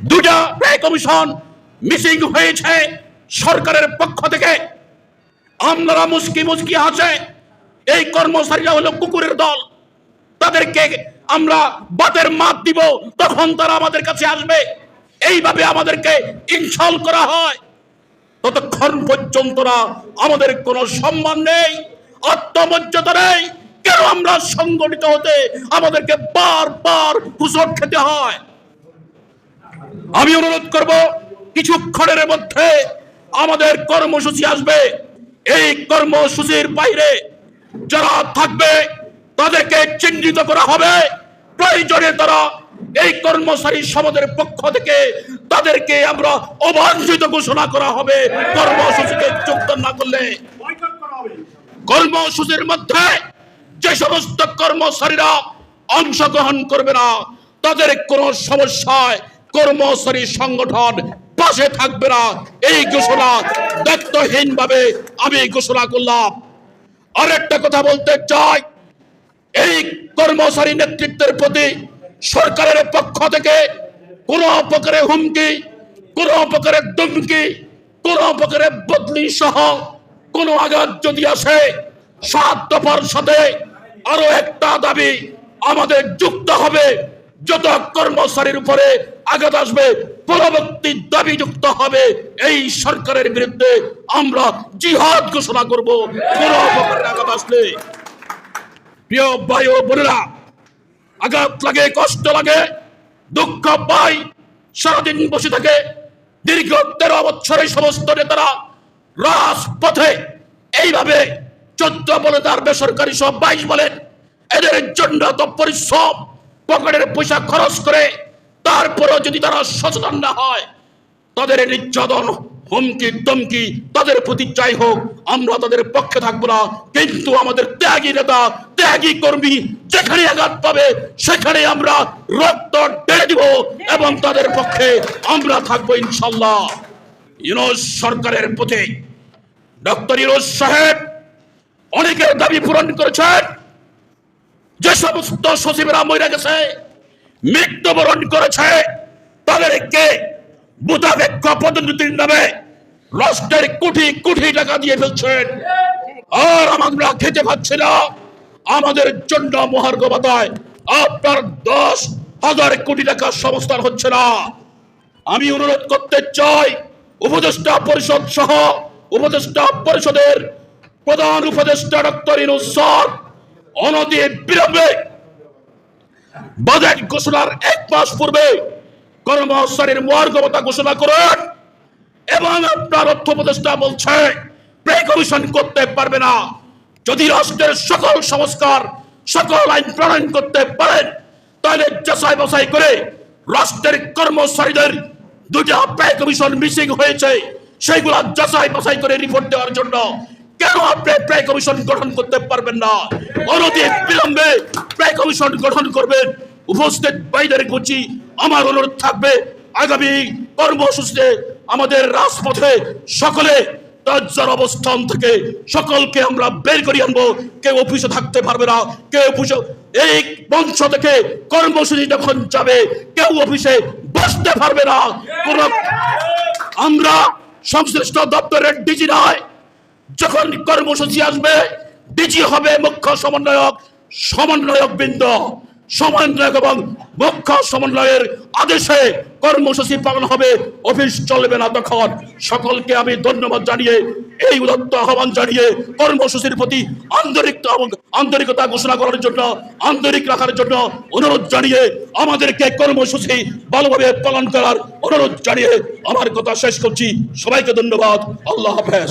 দুটা ব্যয় commission missing হয়েছে সরকারের পক্ষ থেকে। আমরা মুসকি মুসকি আছে। এই কর্মচারীরা হলো কুকুরের দল। তাদেরকে আমরা বাতের মাত দিব, তখন তারা আমাদের কাছে আসবে। এইভাবে আমাদেরকে ইনসল করা হয়। ততক্ষণ পর্যন্ত না আমাদের কোনো সম্মান নেই, আত্মমর্যাদা নেই। কেন আমরা সংগঠিত হতে আমাদেরকে বারবার হুসট খেতে হয়? আমি অনুরোধ করব, কিছুক্ষণের মধ্যে আমাদের কর্মসূচি আসবে। এই কর্মসূচির বাইরে যারা থাকবে, তাদেরকে চিহ্নিত করা হবে। প্রয়োজনে তারা এই কর্মচারী সমাজের পক্ষ থেকে তাদেরকে আমরা অবাঞ্ছিত ঘোষণা করা হবে। কর্মসূচিতে যোগদান না করলে কর্মসূচির মধ্যে যে সমস্ত কর্মচারীরা অংশগ্রহণ করবে না, তাদের কোন সমস্যায় কর্মচারী সংগঠন পাশে থাকবে না। এই ঘোষণা দায়িত্বহীন ভাবে আমি ঘোষণা করলাম। আরেকটা কথা বলতে চাই, এই কর্মচারী নেতৃত্বের প্রতি সরকারের পক্ষ থেকে কোন প্রকারের হুমকি, কোন প্রকারের ধমকি, কোন প্রকারের বদলি সহ কোন আঘাত যদি আসে, সাত দফার সাথে আরও একটা দাবি আমাদের যুক্ত হবে। যত কর্মচারীর উপরে আঘাত আসবে, পরবর্তী দাবি যুক্ত হবে, এই সরকারের বিরুদ্ধে আমরা জিহাদ ঘোষণা করব। আঘাত আসলে। প্রিয় ভাই বোনেরা, আঘাত লাগে, কষ্ট লাগে, দুঃখ পাই, সারাদিন বসে থাকে। দীর্ঘ তেরো বছর সমস্ত নেতারা রাজপথে এইভাবে চোদ্দ বলে তার বেসরকারি সব বাইশ বলেন এদের জন্য তো পরিশ্রম পকেটের পয়সা খরচ করে তারপরও যদি তারা সচেতন না হয়, তাদের নির্যাতন, হুমকি দমকি তাদের প্রতি চাই হোক, আমরা তাদের পক্ষে থাকব না। কিন্তু আমাদের ত্যাগী নেতা, ত্যাগী কর্মী যেখানে আঘাত পাবে, সেখানে আমরা রক্ত ঢেলে দিব এবং তাদের পক্ষে আমরা থাকব ইনশাল্লাহ ইউনুস সরকারের প্রতি ডক্টর ইউনুস সাহেব অনেকের দাবি পূরণ করেছেন। যে সমস্ত সচিবরা মরে গেছে, মৃত্যুবরণ করেছে, তাদেরকে বুতাবেক্ষ পদ্ধতির নামে রাষ্ট্রের কোটি কোটি টাকা দিয়ে ফেলছেন। আর আমরা খেতে পাচ্ছি না। আমাদের জন্য মহার্ঘ বাতায় আপনার দশ হাজার কোটি টাকার সংস্থান হচ্ছে না। আমি অনুরোধ করতে চাই, উপদেষ্টা পরিষদ সহ উপদেষ্টা পরিষদের প্রধান উপদেষ্টা ডক্টর ইনুস স্যার অনতি বিলম্বে বাজেট ঘোষণার এক মাস পূর্বে কর্মচারীর মহার্গবতা ঘোষণা করুন এবং আপনার অর্থ উপদেষ্টা বলছে, প্রে কমিশন করতে পারবে না। যদি রাষ্ট্রের সকল সংস্কার, সকল আইন প্রণয়ন করতে পারেন, তাহলে যাচাই বাছাই করে রাষ্ট্রের কর্মচারীদের দুটা প্রে কমিশন মিসিং হয়েছে সেইগুলা যাচাই বাছাই করে রিপোর্ট দেওয়ার জন্য কেন আপনি প্রায় কমিশন গঠন করতে পারবেন না? অনতি বিলম্বে প্রায় কমিশন গঠন করবেন। উপস্থিত বাইদের কুচি আমার অনুরোধ থাকবে, আগামী কর্মসূচিতে আমাদের রাজপথে সকলে তাজ্জার অবস্থান থেকে সকলকে আমরা বের করে আনব। কেউ অফিসে থাকতে পারবে না, কেউ অফিসে, এই মঞ্চ থেকে কর্মসূচি যখন যাবে, কেউ অফিসে বসতে পারবে না। কোন আমরা সংশ্লিষ্ট দপ্তরের ডিজি নয় যখন কর্মসূচি আসবে ডিজি হবে মুখ্য সমন্বয়ক সমন্বয়ক বৃন্দ। সমন্বয়ক এবং মুখ্য সমন্বয়ের আদেশে কর্মসূচি পালন হবে, অফিস চলবে না তখন। সকলকে আমি ধন্যবাদ জানিয়ে, এই উদত্ত আহ্বান জানিয়ে কর্মসূচির প্রতি আন্তরিক আন্তরিকতা ঘোষণা করার জন্য, আন্তরিক রাখার জন্য অনুরোধ জানিয়ে আমাদেরকে কর্মসূচি ভালোভাবে পালন করার অনুরোধ জানিয়ে আমার কথা শেষ করছি। সবাইকে ধন্যবাদ। আল্লাহ হাফেজ।